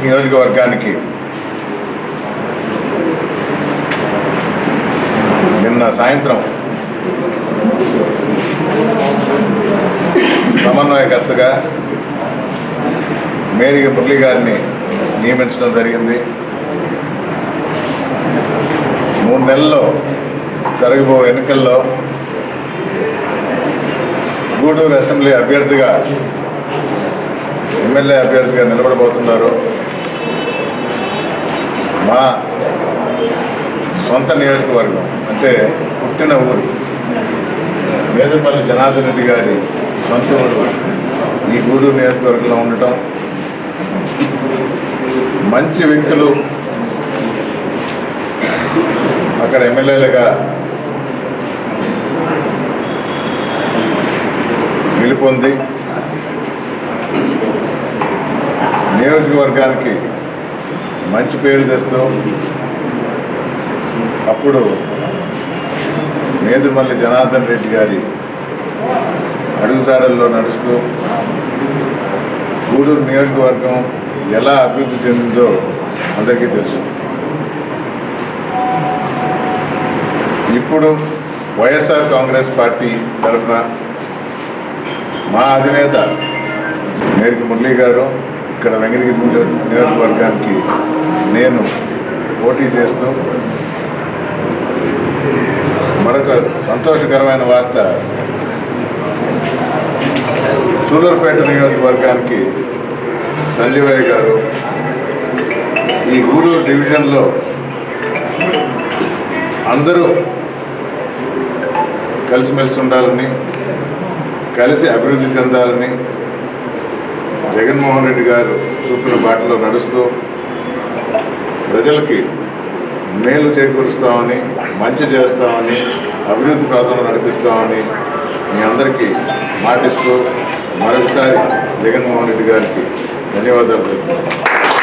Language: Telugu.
నియోజకవర్గానికి నిన్న సాయంత్రం సమన్వయకర్తగా మేరీ మురళి గారిని నియమించడం జరిగింది. మూడు నెలల్లో జరగబో ఎన్నికల్లో గూడూరు అసెంబ్లీ అభ్యర్థిగా ఎమ్మెల్యే అభ్యర్థిగా నిలబడబోతున్నారు. మా సొంత నియోజకవర్గం అంటే పుట్టిన ఊరు వేదపల్లి జనార్దన్ రెడ్డి గారి సొంత ఊరు ఈ గూడూరు నియోజకవర్గంలో ఉండటం. మంచి వ్యక్తులు అక్కడ ఎమ్మెల్యేలుగా గెలుపొంది నియోజకవర్గానికి మంచి పేరు తెస్తూ అప్పుడు మేదుమల్లి జనార్దన్ రెడ్డి గారి అడుగుజాడల్లో నడుస్తూ గూడూరు నియోజకవర్గం ఎలా అభివృద్ధి చెందిందో అందరికీ తెలుసు. ఇప్పుడు వైఎస్ఆర్ కాంగ్రెస్ పార్టీ తరఫున మా అధినేత నేర్పు మురళీ గారు ఇక్కడ వెంకటగిరి నియోజకవర్గానికి నేను పోటీ చేస్తూ మరొక సంతోషకరమైన వార్త సూలూరుపేట నియోజకవర్గానికి సంజీవయ్య గారు ఈ గూడూరు డివిజన్లో అందరూ కలిసిమెలిసి ఉండాలని కలిసి అభివృద్ధి చెందాలని జగన్మోహన్ రెడ్డి గారు చూపిన బాటలో నడుస్తూ ప్రజలకి మేలు చేకూరుస్తామని మంచి చేస్తామని అభివృద్ధి ప్రాంతం నడిపిస్తామని మీ అందరికీ మాటిస్తూ మరొకసారి జగన్మోహన్ రెడ్డి గారికి ధన్యవాదాలు తెలుపుతున్నాను.